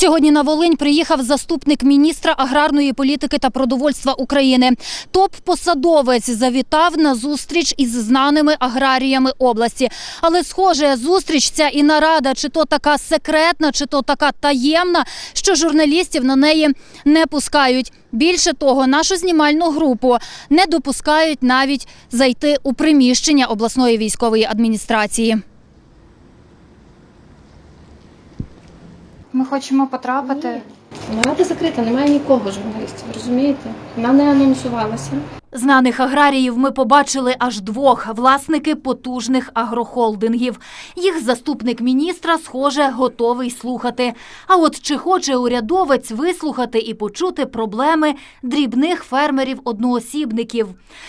Сьогодні на Волинь приїхав заступник міністра аграрної політики та продовольства України. Топ-посадовець завітав на зустріч із знаними аграріями області. Але, схоже, зустріч ця і нарада, чи то така секретна, чи то така таємна, що журналістів на неї не пускають. Більше того, нашу знімальну групу не допускають навіть зайти у приміщення обласної військової адміністрації. Ми хочемо потрапити. Нарада закрита, немає нікого журналістів, розумієте? Вона не анонсувалася. Знаних аграріїв ми побачили аж двох власники потужних агрохолдингів. Їх заступник міністра, схоже, готовий слухати. А от чи хоче урядовець вислухати і почути проблеми дрібних фермерів-одноосібників?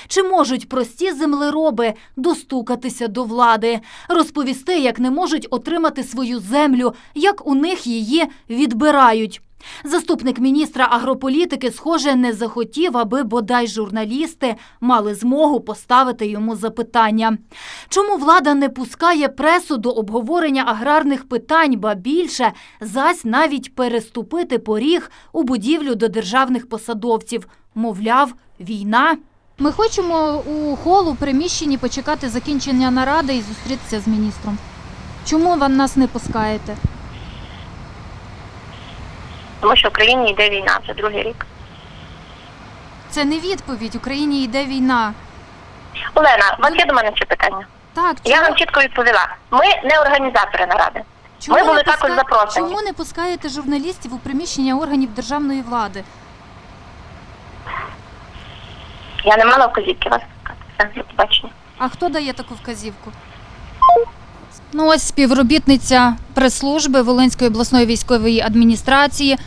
Чи можуть прості землероби достукатися до влади, розповісти, як не можуть отримати свою землю, як у них її відбирають? Заступник міністра агрополітики, схоже, не захотів, аби бодай журналісти мали змогу поставити йому запитання. Чому влада не пускає пресу до обговорення аграрних питань, ба більше зась навіть переступити поріг у будівлю до державних посадовців? Мовляв, війна. Ми хочемо у холу приміщенні почекати закінчення наради і зустрітися з міністром. Чому ви нас не пускаєте? Тому що в країні йде війна, це другий рік. Це не відповідь. Україні йде війна. Олена, у вас є до мене ще питання? Так, Я вам чітко відповіла. Ми не організатори наради. ми були не також запрошені. Чому не пускаєте журналістів у приміщення органів державної влади? Я не мала вказівки вас до побачення. А хто дає таку вказівку? Ну ось співробітниця прес-служби Волинської обласної військової адміністрації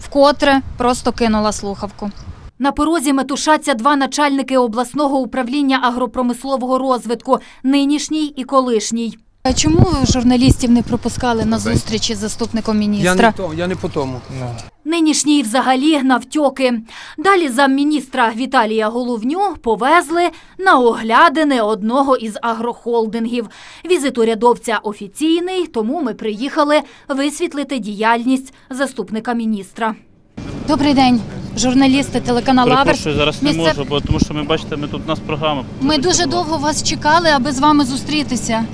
вкотре просто кинула слухавку. На порозі метушаться два начальники обласного управління агропромислового розвитку нинішній і колишній. А чому журналістів не пропускали на зустрічі з заступником Я міністра? не, то, я не по тому. Нинішній взагалі навтьоки. Далі замміністра Віталія Головню повезли на оглядини одного із агрохолдингів. Візит урядовця офіційний, тому ми приїхали висвітлити діяльність заступника міністра. Добрий день, журналісти телеканалу Аверс. Перепрошую, зараз не можу, бо тому що ми бачите, ми тут у нас програма. Ми дуже довго вас чекали, аби з вами зустрітися.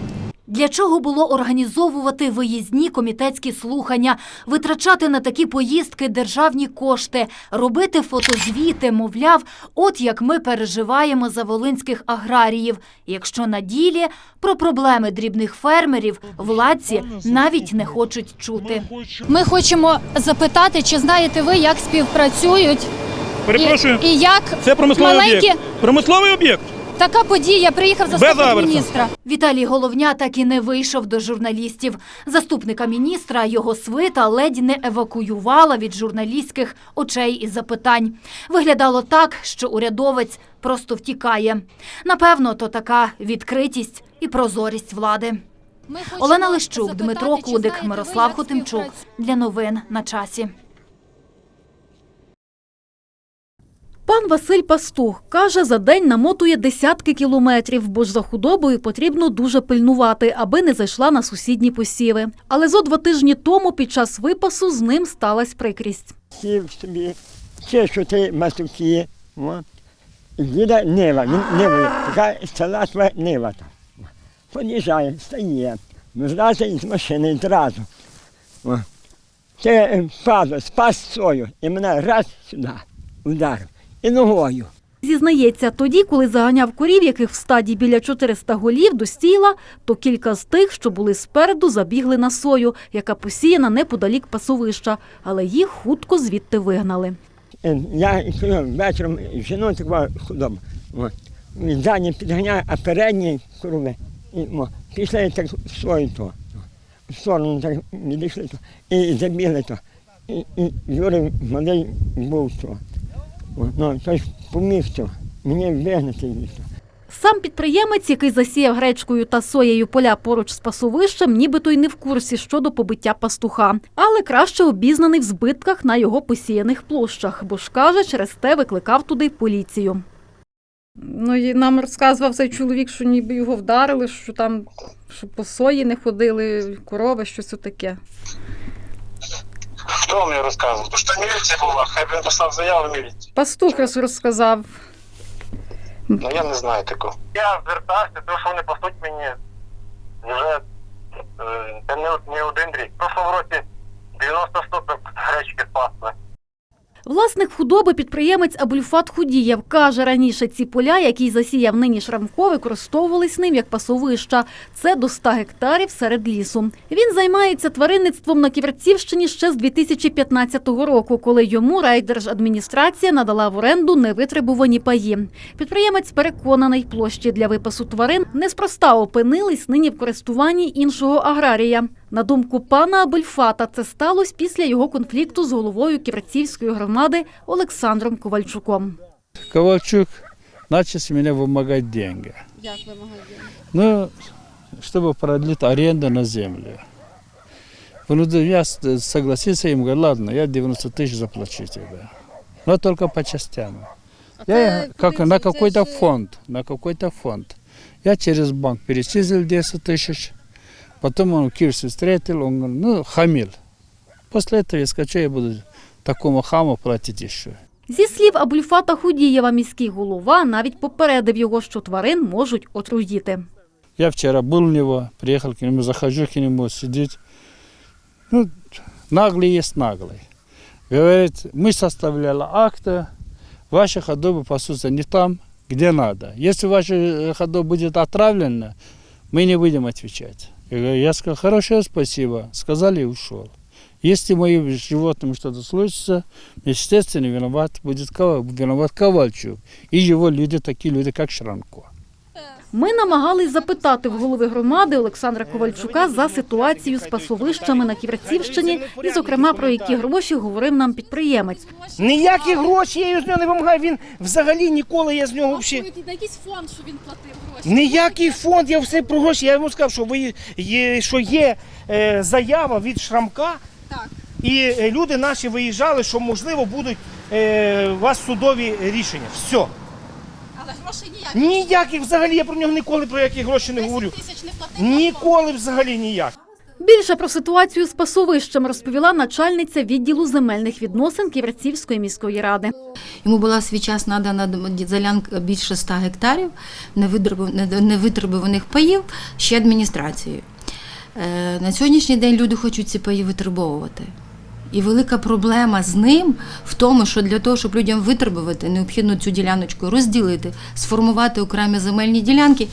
Для чого було організовувати виїзні комітетські слухання, витрачати на такі поїздки державні кошти, робити фотозвіти, мовляв, от як ми переживаємо за волинських аграріїв, якщо на ділі про проблеми дрібних фермерів владці навіть не хочуть чути. Ми хочемо запитати, чи знаєте ви, як співпрацюють Перепрошую, і як це промисловий маленькі об'єкт. Промисловий об'єкт. Така подія приїхав заступник міністра. Віталій Головня так і не вийшов до журналістів. Заступника міністра його свита ледь не евакуювала від журналістських очей і запитань. Виглядало так, що урядовець просто втікає. Напевно, то така відкритість і прозорість влади. Олена Лищук, Дмитро Кудик, Мирослав Хотимчук. Для новин на часі. Пан Василь Пастух каже, за день намотує десятки кілометрів, бо ж за худобою потрібно дуже пильнувати, аби не зайшла на сусідні посіви. Але зо два тижні тому під час випасу з ним сталася прикрість. сів собі, чешути масуки. О. І Їде нива, він нивою, така салатова нива. Під'їжджає, стає, зразу із машини, зразу. Це е, падло, спас сою, і мене раз сюди ударив. І ногою. Зізнається, тоді, коли заганяв корів, яких в стаді біля 400 голів до стіла, то кілька з тих, що були спереду, забігли на сою, яка посіяна неподалік пасовища, але їх хутко звідти вигнали. Е, Я вечором такого худоба. Задній підганяє, а передній корови. І, о, пішли так в свою то. В сторону так відійшли то. І забігли то. І, і Юрій малий був то. Ну, поміг то. Мені вигнати їх. то. Сам підприємець, який засіяв гречкою та соєю поля поруч з пасовищем, нібито й не в курсі щодо побиття пастуха, але краще обізнаний в збитках на його посіяних площах, бо ж каже, через те викликав туди поліцію. Ну, і нам розказував цей чоловік, що ніби його вдарили, що там що по сої не ходили, корови, щось отаке. Хто мені розказував? То що міліція була, хай він писав заяву міліції. міліцію. Пастух роз- розказав. Ну я не знаю такого. Я звертався, тому що вони пасуть мені вже е, це не, не один рік. В прошлому році 90 штук гречки спасли. Власник худоби підприємець Абульфат Худієв каже, раніше ці поля, які засіяв нині Шрамко, використовувались ним як пасовища. Це до 100 гектарів серед лісу. Він займається тваринництвом на Ківерцівщині ще з 2015 року, коли йому райдержадміністрація надала в оренду невитребувані паї. Підприємець переконаний, площі для випасу тварин неспроста опинились нині в користуванні іншого аграрія. На думку пана Абельфата, це сталося після його конфлікту з головою Ківерцівської громади Олександром Ковальчуком. Ковальчук начал с меня вымогать деньги. Ну, чтобы продлить аренду на землю. Ну, да я с- согласился им, говорю, ладно, я 90 тысяч заплачу тебе. Но только по частям. Я как, на какой-то фонд, на какой-то фонд. Я через банк перечислил 10 тысяч. Потом он Кирс встретил, он говорит, ну, хамил. После этого я скажу, что я буду такому хаму платить еще. Зі слів Абульфата Худієва, міський голова навіть попередив його, що тварин можуть отруїти. Я вчера был у него, приехал к нему, захожу к нему сидеть. Ну, наглый есть наглый. Говорит, мы составляли акты, ваши ходобы пасутся не там, где надо. Если ваши ходобы будет отравлено, мы не будем отвечать. Я, сказал, хорошо, спасибо. Сказали и ушел. Если моим животным что-то случится, естественно, виноват будет виноват Ковальчук. И его люди, такие люди, как Шранко. Ми намагались запитати в голови громади Олександра Ковальчука за ситуацію з пасовищами на Ківерцівщині і, зокрема, про які гроші говорив нам підприємець. Ніякі гроші я з нього не вимагаю. Він взагалі ніколи я з нього взагалі. На якийсь фонд, що він платив гроші. Ніякий фонд, я все про гроші. Я йому сказав, що ви є, що є е, заява від Шрамка. Так. І е, люди наші виїжджали, що можливо будуть е, у вас судові рішення. Все. Грошей ніякі. Ніяких взагалі я про нього ніколи про які гроші не говорю. тисяч не платив. Ніколи взагалі ніяк. Більше про ситуацію з пасовищем розповіла начальниця відділу земельних відносин Ківерцівської міської ради. Йому була свій час надана ділянка більше 100 гектарів невитребу- невитребуваних паїв ще адміністрацією. Е, На сьогоднішній день люди хочуть ці паї витребовувати. І велика проблема з ним в тому, що для того, щоб людям витребувати, необхідно цю діляночку розділити, сформувати окремі земельні ділянки,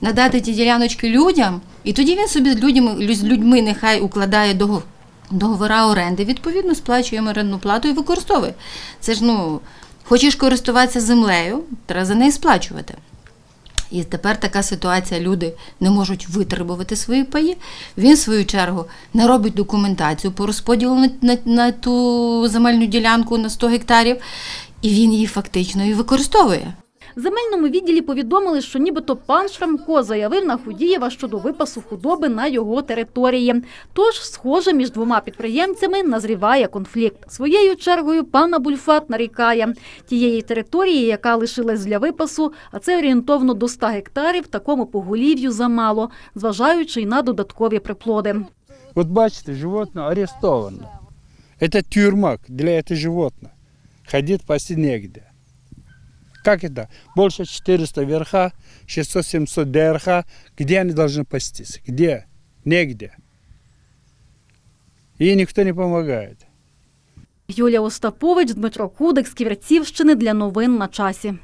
надати ті діляночки людям, і тоді він собі з людьми, з людьми нехай укладає договор. Договора оренди, відповідно, сплачуємо орендну плату і використовує. Це ж ну, хочеш користуватися землею, треба за неї сплачувати. І тепер така ситуація, люди не можуть витребувати свої паї. Він, в свою чергу, не робить документацію по розподілу на, на, на ту земельну ділянку на 100 гектарів, і він її фактично і використовує. Земельному відділі повідомили, що нібито пан Шрамко заявив на Худієва щодо випасу худоби на його території. Тож, схоже, між двома підприємцями назріває конфлікт. Своєю чергою пан Абульфат нарікає тієї території, яка лишилась для випасу, а це орієнтовно до 100 гектарів, такому поголів'ю замало, зважаючи й на додаткові приплоди. Вот бачите, животное арестовано. Это тюрьма для этого животного. Ходить пасти негде. Как это? Больше 400 верха, 600-700 ДРХ. Где они должны пастись? Где? Негде. И никто не помогает. Юлія Остапович, Дмитро Кудик з Ківерцівщини для новин на часі.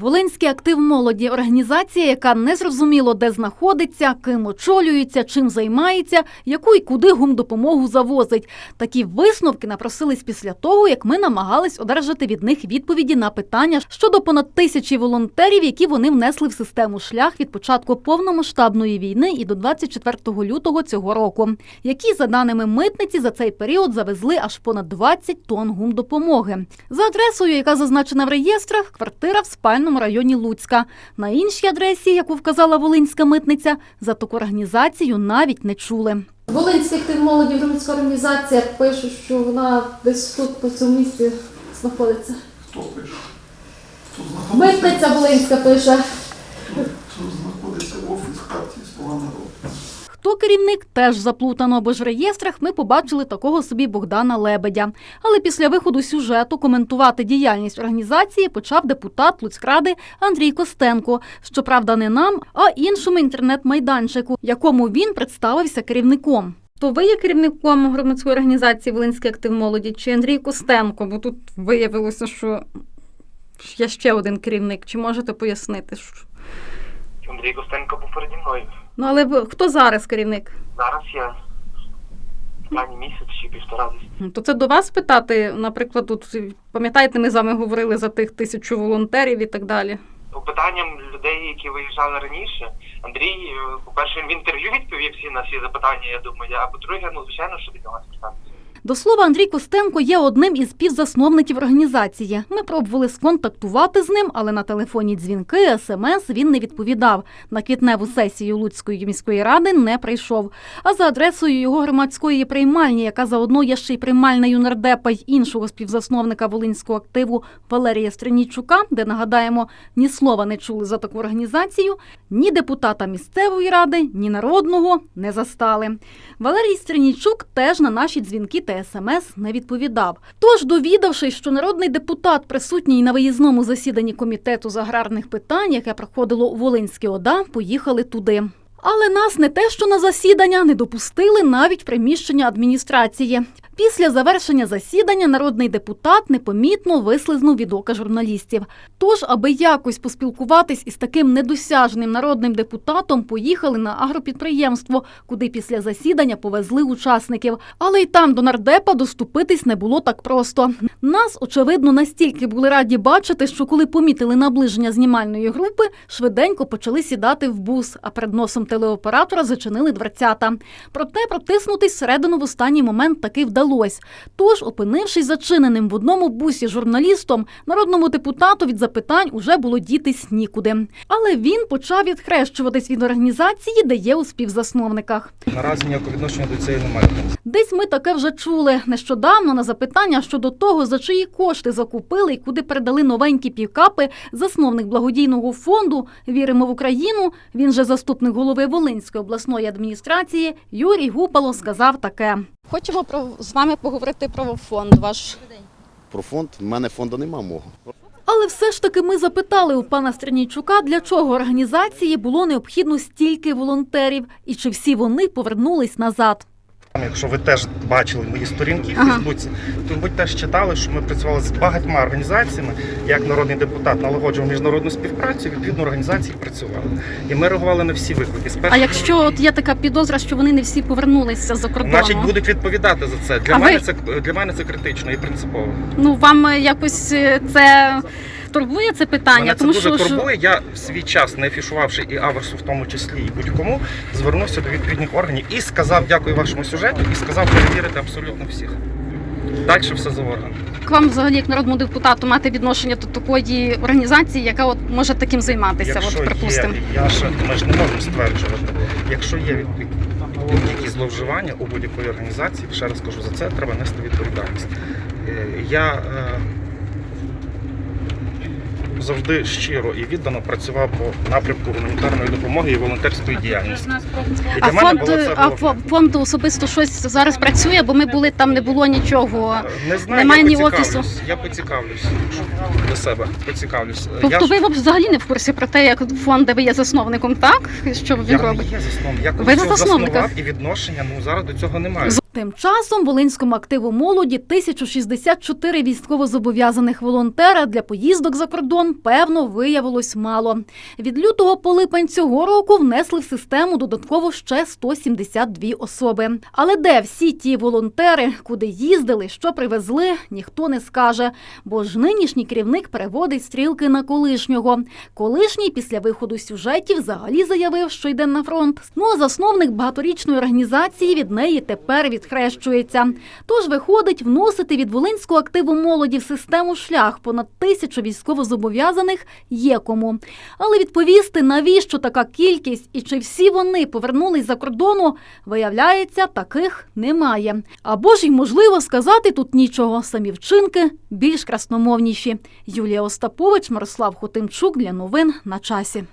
Волинський актив молоді організація, яка не зрозуміло, де знаходиться, ким очолюється, чим займається, яку і куди гумдопомогу завозить. Такі висновки напросились після того, як ми намагались одержати від них відповіді на питання щодо понад тисячі волонтерів, які вони внесли в систему шлях від початку повномасштабної війни і до 24 лютого цього року, які, за даними митниці, за цей період завезли аж понад 20 тонн гумдопомоги. За адресою, яка зазначена в реєстрах, квартира в спальному районі Луцька. На іншій адресі, яку вказала волинська митниця, за таку організацію навіть не чули. Волинська молоді громадська організація пише, що вона десь тут по цьому місці знаходиться. Хто пише? Митниця Волинська пише. Тут знаходиться офіс партії «Слуга народу». Хто керівник теж заплутано, бо ж в реєстрах ми побачили такого собі Богдана Лебедя. Але після виходу сюжету коментувати діяльність організації почав депутат Луцькради Андрій Костенко. Щоправда, не нам, а іншому інтернет-майданчику, якому він представився керівником. То ви є керівником громадської організації Волинський актив молоді чи Андрій Костенко? Бо тут виявилося, що є ще один керівник. Чи можете пояснити? що- Андрій Костенко був переді мною. Ну але ви- хто зараз керівник? Зараз я останній місяць чи півтора десь. Ну, То це до вас питати, наприклад, тут пам'ятаєте, ми з вами говорили за тих тисячу волонтерів і так далі. По питанням людей, які виїжджали раніше, Андрій, е, по-перше, він в інтерв'ю відповів всі на всі запитання, я думаю, а по-друге, ну, звичайно, що від нього звертатися. До слова, Андрій Костенко є одним із співзасновників організації. Ми пробували сконтактувати з ним, але на телефонні дзвінки, смс він не відповідав. На квітневу сесію Луцької міської ради не прийшов. А за адресою його громадської приймальні, яка заодно є ще й приймальною нардепа й іншого співзасновника волинського активу Валерія Стринійчука, де нагадаємо, ні слова не чули за таку організацію, ні депутата місцевої ради, ні народного не застали. Валерій Стринійчук теж на наші дзвінки та смс не відповідав. Тож, довідавшись, що народний депутат присутній на виїзному засіданні комітету з аграрних питань, яке проходило у Волинській ОДА, поїхали туди. Але нас не те, що на засідання не допустили навіть приміщення адміністрації. Після завершення засідання народний депутат непомітно вислизнув від ока журналістів. Тож, аби якось поспілкуватись із таким недосяжним народним депутатом, поїхали на агропідприємство, куди після засідання повезли учасників. Але й там до нардепа доступитись не було так просто. Нас, очевидно, настільки були раді бачити, що коли помітили наближення знімальної групи, швиденько почали сідати в бус, а перед носом телеоператора зачинили дверцята. Проте протиснутись всередину в останній момент таки вдалося. Тож, опинившись зачиненим в одному бусі журналістом, народному депутату від запитань уже було дітись нікуди. Але він почав відхрещуватись від організації, де є у співзасновниках. Наразі ніякого відношення до цієї немає. Десь ми таке вже чули нещодавно на запитання щодо того, за чиї кошти закупили і куди передали новенькі пікапи. Засновник благодійного фонду Віримо в Україну. Він же заступник голови Волинської обласної адміністрації Юрій Гупало сказав таке. Хочемо про з вами поговорити про фонд ваш. Про фонд в мене фонду нема мого. Але все ж таки ми запитали у пана Стернійчука, для чого організації було необхідно стільки волонтерів і чи всі вони повернулись назад. Якщо ви теж бачили мої сторінки в Ага. Фейсбуці, то ви теж читали, що ми працювали з багатьма організаціями. Як народний депутат налагоджував міжнародну співпрацю, відповідно організації працювали. І ми реагували на всі виклики. З А якщо от є така підозра, що вони не всі повернулися за кордону, Значить, будуть відповідати за це. Для А мене ви- це для мене це критично і принципово. ну вам е, якось е, це турбує це питання, Мене це тому дуже що, що турбує. Я в свій час, не афішувавши і Аверсу в тому числі, і будь-кому, звернувся до відповідних органів і сказав дякую вашому сюжету, і сказав перевірити абсолютно всіх. Далі все за органом. к вам взагалі як народному депутату мати відношення до такої організації, яка от може таким займатися. Якщо От припустимо. я ж ми ж не можемо стверджувати. Якщо є будь-які зловживання у будь-якої організації, ще раз кажу, за це треба нести відповідальність. Е, Я е, завжди щиро і віддано працював по напрямку гуманітарної допомоги і волонтерської діяльності. І А мене фонд, було це а головне. фо- фонд особисто щось зараз працює, бо ми були там, не було нічого. Не знаю, Немає я ні поцікавлюсь. офісу. Я поцікавлюсь до себе. Поцікавлюсь. я Тобто ж- ви взагалі не в курсі про те, як фонд, де ви є засновником, так? Що він я робить? не є засновник. Я Ви колись за його засновника? заснував і відношення ну зараз до цього немає. Тим часом Волинському активу молоді 1064 військовозобов'язаних волонтера для поїздок за кордон, певно, виявилось мало. Від лютого по липень цього року внесли в систему додатково ще 172 особи. Але де всі ті волонтери, куди їздили, що привезли, ніхто не скаже. Бо ж нинішній керівник переводить стрілки на колишнього. Колишній після виходу сюжетів взагалі заявив, що йде на фронт. Ну а засновник багаторічної організації від неї тепер відхрещується. Тож виходить вносити від волинського активу молоді в систему шлях понад тисячу військовозобов'язаних є кому. Але відповісти, навіщо така кількість і чи всі вони повернулись за кордону, виявляється, таких немає. Або ж й можливо сказати тут нічого. Самі вчинки більш красномовніші. Юлія Остапович, Мирослав Хотимчук для новин на часі.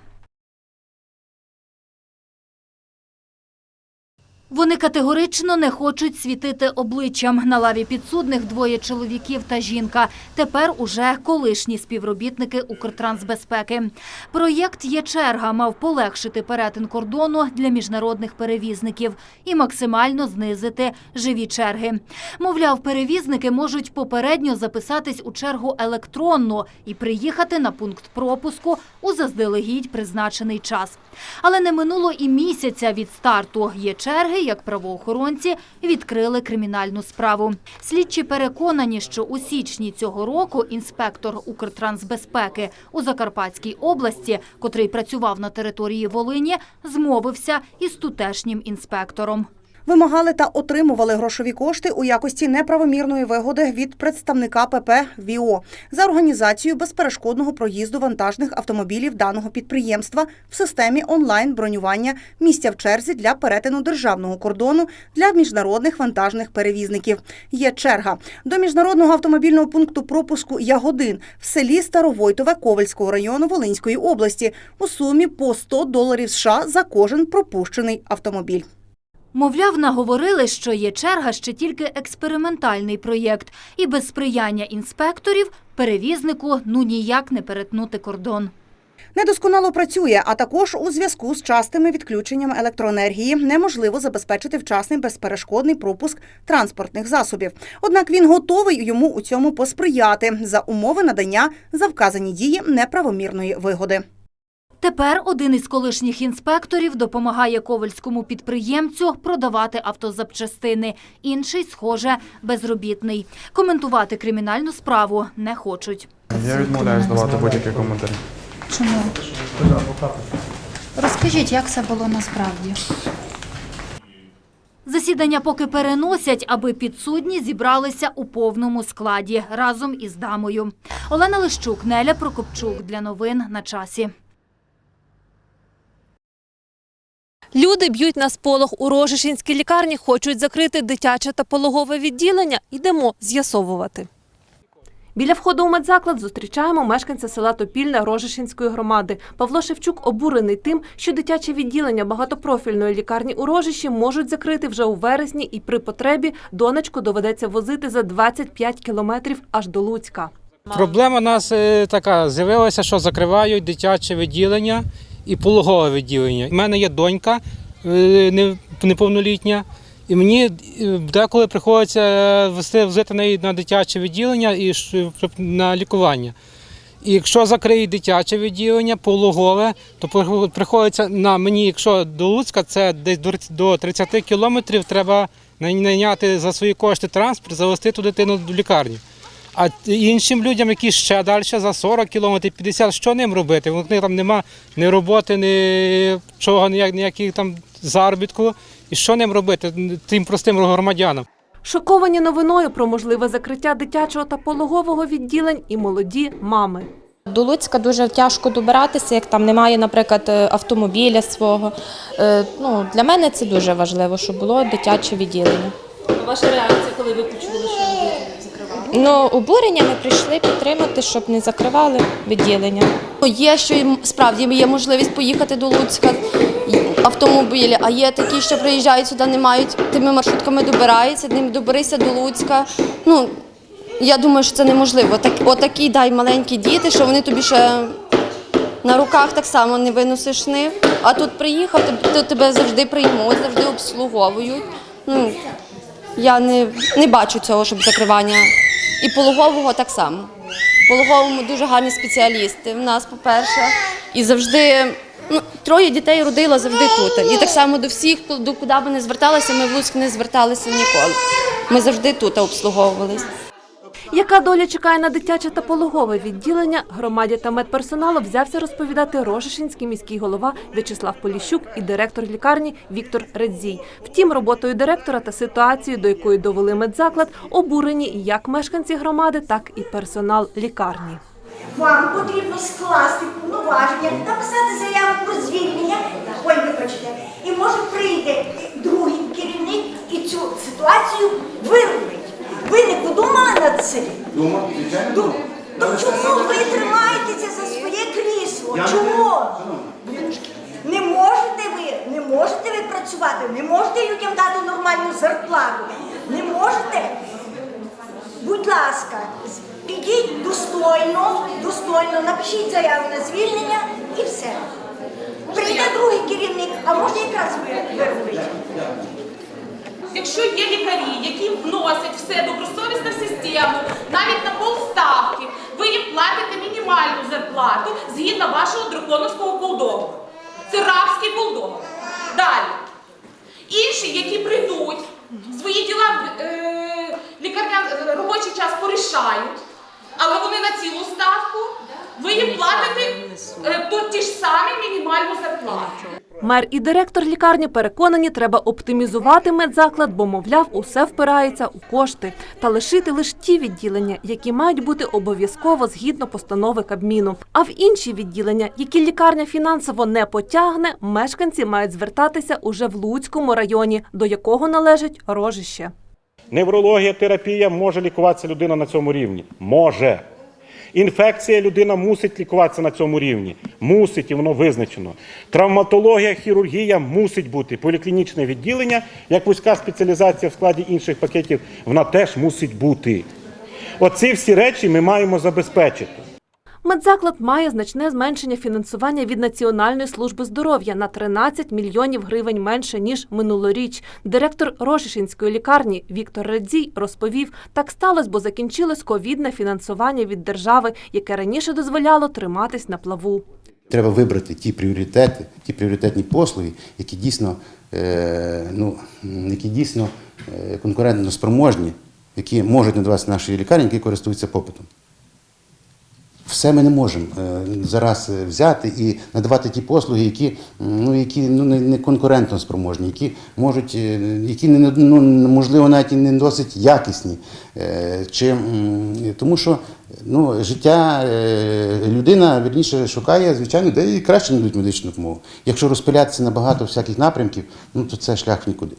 Вони категорично не хочуть світити обличчям. На лаві підсудних двоє чоловіків та жінка. Тепер уже колишні співробітники Укртрансбезпеки. Проєкт «Є черга» мав полегшити перетин кордону для міжнародних перевізників і максимально знизити живі черги. Мовляв, перевізники можуть попередньо записатись у чергу електронно і приїхати на пункт пропуску у заздалегідь призначений час. Але не минуло і місяця від старту. Є черги, як правоохоронці відкрили кримінальну справу. Слідчі переконані, що у січні цього року інспектор Укртрансбезпеки у Закарпатській області, котрий працював на території Волині, змовився із тутешнім інспектором. Вимагали та отримували грошові кошти у якості неправомірної вигоди від представника ПП ВІО за організацію безперешкодного проїзду вантажних автомобілів даного підприємства в системі онлайн бронювання місця в черзі для перетину державного кордону для міжнародних вантажних перевізників. Є черга до міжнародного автомобільного пункту пропуску Ягодин в селі Старовойтове Ковальського району Волинської області у сумі по 100 доларів США за кожен пропущений автомобіль. Мовляв, наговорили, що є черга ще тільки експериментальний проєкт, і без сприяння інспекторів перевізнику ну ніяк не перетнути кордон. Недосконало працює, а також у зв'язку з частими відключеннями електроенергії неможливо забезпечити вчасний безперешкодний пропуск транспортних засобів. Однак він готовий йому у цьому посприяти за умови надання за вказані дії неправомірної вигоди. Тепер один із колишніх інспекторів допомагає ковальському підприємцю продавати автозапчастини. Інший, схоже, безробітний. Коментувати кримінальну справу не хочуть. Я відмовляюсь давати будь-які коментарі. Чому? Розкажіть, як це було насправді? Засідання поки переносять, аби підсудні зібралися у повному складі разом із дамою. Олена Лищук, Неля Прокопчук для новин на часі. Люди б'ють на сполох у Рожишинській лікарні, хочуть закрити дитяче та пологове відділення. Йдемо з'ясовувати. Біля входу у медзаклад зустрічаємо мешканця села Топільне Рожишинської громади. Павло Шевчук обурений тим, що дитяче відділення багатопрофільної лікарні у Рожиші можуть закрити вже у вересні, і при потребі донечку доведеться возити за 25 кілометрів аж до Луцька. Проблема у нас е, така: з'явилася, що закривають дитяче відділення і пологове відділення. У мене є донька е, неповнолітня, і мені е, деколи приходиться вести взяти неї на дитяче відділення і на лікування. І якщо закриють дитяче відділення, пологове, то приходиться на мені, якщо до Луцька, це десь до риц- до 30 кілометрів, треба найняти за свої кошти транспорт, завести ту дитину до лікарні. А іншим людям, які ще далі за 40 кілометрів, 50, що ним робити? У них там нема ні роботи, ні чого, ніяк, ніяких там заробітку. І що ним робити тим простим громадянам? Шоковані новиною про можливе закриття дитячого та пологового відділень і молоді мами. До Луцька дуже тяжко добиратися, як там немає, наприклад, е, автомобіля свого. Е, Ну, для мене це дуже важливо, щоб було дитяче відділення. Ваша реакція, коли ви почули, що Ну, обурення ми прийшли підтримати, щоб не закривали відділення. Є, що справді є можливість поїхати до Луцька автомобілі, а є такі, що приїжджають сюди, не мають тими маршрутками добираються, ним доберися до Луцька. Ну, я думаю, що це неможливо. Так, отакі дай маленькі діти, що вони тобі ще на руках так само не виносиш них. А тут приїхав, то тебе завжди приймуть, завжди обслуговують. Ну, я не, не бачу цього, щоб закривання. І пологового так само. Пологовому дуже гарні спеціалісти. В нас, по-перше, і завжди ну, троє дітей родила завжди тут. І так само до всіх, до куди би не зверталися, ми в Луцьк не зверталися ніколи. Ми завжди тут обслуговувалися. Яка доля чекає на дитяче та пологове відділення, громаді та медперсоналу взявся розповідати Рожишинський міський голова В'ячеслав Поліщук і директор лікарні Віктор Редзій. Втім, роботою директора та ситуацією, до якої довели медзаклад, обурені як мешканці громади, так і персонал лікарні. Вам потрібно скласти повноваження, написати заяву про звільнення, ой, вибачте, і може прийде другий керівник і цю ситуацію вирулить. Ви не над цим? Думав. То чому ви тримаєтеся за своє крісло? Чому? Не можете ви, не можете ви працювати, не можете людям дати нормальну зарплату. Не можете? Будь ласка, підіть достойно, достойно, напишіть заяву на звільнення і все. Прийде другий керівник, а може якраз ви- вирвуть. Якщо є лікарі, які вносять все добросовісно в систему, навіть на полставки, ви їм платите мінімальну зарплату згідно вашого драконовського булдогу. Це рабський булдог. Далі. Інші, які прийдуть, свої діла е, лікарня робочий час порішають, але вони на цілу ставку, ви їм платите е, ті ж самі мінімальну зарплату. Мер і директор лікарні переконані, треба оптимізувати медзаклад, бо, мовляв, усе впирається у кошти та лишити лише ті відділення, які мають бути обов'язково згідно постанови Кабміну. А в інші відділення, які лікарня фінансово не потягне, мешканці мають звертатися уже в Луцькому районі, до якого належить рожище. Неврологія, терапія може лікуватися людина на цьому рівні. Може. Інфекція людина мусить лікуватися на цьому рівні. Мусить, і воно визначено. Травматологія, хірургія мусить бути. Поліклінічне відділення, як вузька спеціалізація в складі інших пакетів, вона теж мусить бути. Оці всі речі ми маємо забезпечити. Медзаклад має значне зменшення фінансування від Національної служби здоров'я на 13 мільйонів гривень менше ніж минулоріч. Директор Рожишинської лікарні Віктор Радзій розповів, так сталося, бо закінчилось ковідне фінансування від держави, яке раніше дозволяло триматись на плаву. Треба вибрати ті пріоритети, ті пріоритетні послуги, які дійсно, е, ну, які дійсно е, конкурентно спроможні, які можуть надаватися наші лікарні, які користуються попитом. Все ми не можемо е, зараз е, взяти і надавати ті послуги, які, ну, які ну, не, конкурентно спроможні, які можуть, е, які не, ну, можливо навіть і не досить якісні. Чи, тому що ну, життя людина вірніше шукає, звичайно, де і краще надуть медичну допомогу. Якщо розпилятися на багато всяких напрямків, ну то це шлях нікуди.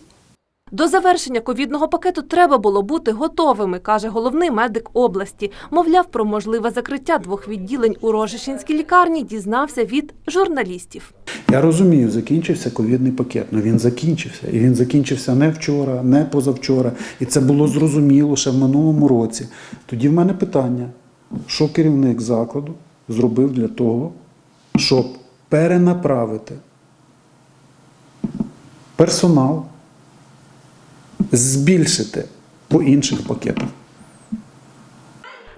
До завершення ковідного пакету треба було бути готовими, каже головний медик області. Мовляв, про можливе закриття двох відділень у Рожишинській лікарні дізнався від журналістів. Я розумію, закінчився ковідний пакет. Ну він закінчився. І він закінчився не вчора, не позавчора. І це було зрозуміло ще в минулому році. Тоді в мене питання: що керівник закладу зробив для того, щоб перенаправити персонал, збільшити по інших пакетах.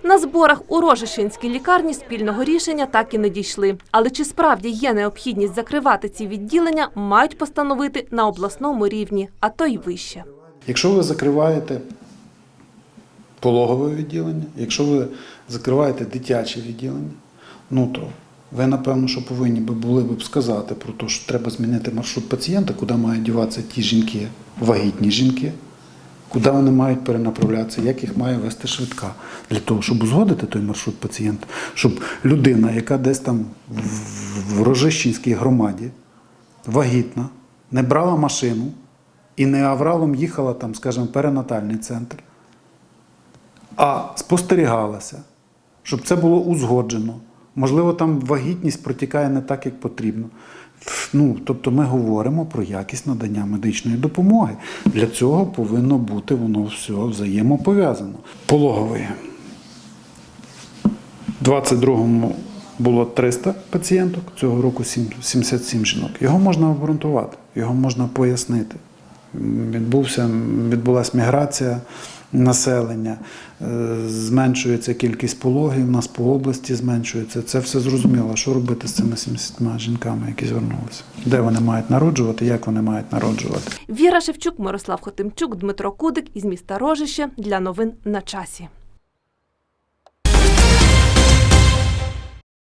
На зборах у Рожишинській лікарні спільного рішення так і не дійшли. Але чи справді є необхідність закривати ці відділення, мають постановити на обласному рівні, а то й вище. Якщо ви закриваєте пологове відділення, якщо ви закриваєте дитяче відділення, ну то ви, напевно, що повинні би були б сказати про те, що треба змінити маршрут пацієнта, куди мають діватися ті жінки, вагітні жінки, куди вони мають перенаправлятися, як їх має вести швидка. Для того, щоб узгодити той маршрут пацієнта, щоб людина, яка десь там в- Рожищенській громаді, вагітна, не брала машину і не авралом їхала там, скажімо, перинатальний центр, а спостерігалася, щоб це було узгоджено. Можливо, там вагітність протікає не так, як потрібно. Ну, тобто ми говоримо про якість надання медичної допомоги. Для цього повинно бути воно все взаємопов'язано. Пологовий. У 22-му було 300 пацієнток, цього року 77 жінок. Його можна обґрунтувати, його можна пояснити. Відбувся, відбулася міграція населення, е, зменшується кількість пологів, у нас по області зменшується. Це все зрозуміло. Що робити з цими 70 жінками, які звернулися? Де вони мають народжувати, як вони мають народжувати? Віра Шевчук, Мирослав Хотимчук, Дмитро Кудик із міста Рожище для новин на часі.